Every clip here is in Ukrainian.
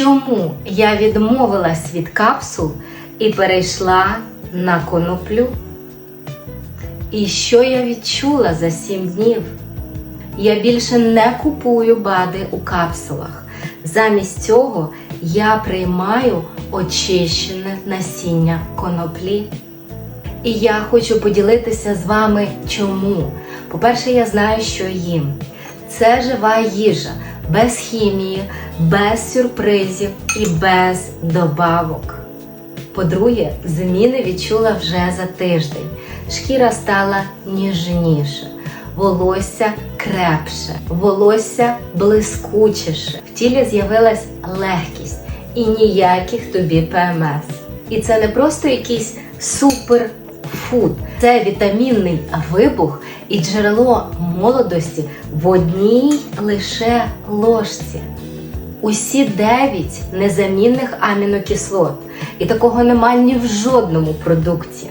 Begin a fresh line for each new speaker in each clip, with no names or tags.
чому я відмовилась від капсул і перейшла на коноплю? І що я відчула за 7 днів? Я більше не купую БАДи у капсулах. Замість цього я приймаю очищене насіння коноплі. І я хочу поділитися з вами чому. По-перше, я знаю, що їм. Це жива їжа, без хімії, без сюрпризів і без добавок. По-друге, зміни відчула вже за тиждень. Шкіра стала ніжніше, волосся крепше, волосся блискучіше. В тілі з'явилась легкість і ніяких тобі ПМС. І це не просто якийсь суперфуд, це вітамінний вибух і джерело молодості в одній лише ложці. Усі 9 незамінних амінокислот, і такого нема ні в жодному продукті.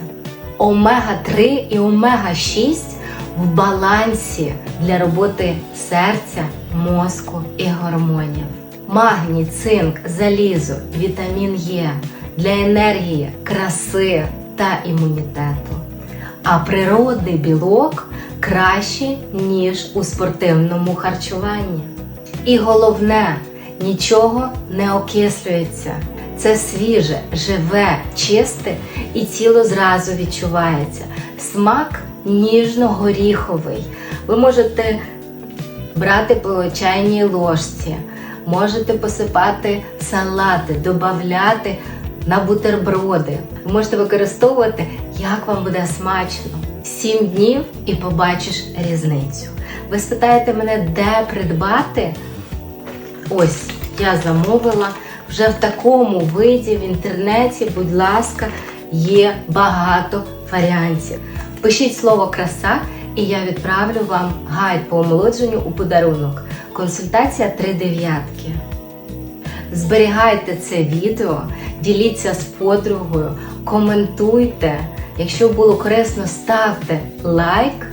Омега-3 і омега-6 в балансі для роботи серця, мозку і гормонів. Магній, цинк, залізо, вітамін Е для енергії, краси та імунітету. А природний білок кращий, ніж у спортивному харчуванні. І головне, нічого не окислюється. Це свіже, живе, чисте і тіло зразу відчувається. Смак ніжно-горіховий. Ви можете брати по чайній ложці, можете посипати салати, додати на бутерброди. Ви можете використовувати, як вам буде смачно. Сім днів і побачиш різницю. Ви спитаєте мене, де придбати? Ось я замовила вже в такому виді в інтернеті, будь ласка, є багато варіантів. Пишіть слово краса, і я відправлю вам гайд по омолодженню у подарунок. Консультація 3 дев'ятки. Зберігайте це відео, діліться з подругою, коментуйте. Якщо було корисно, ставте лайк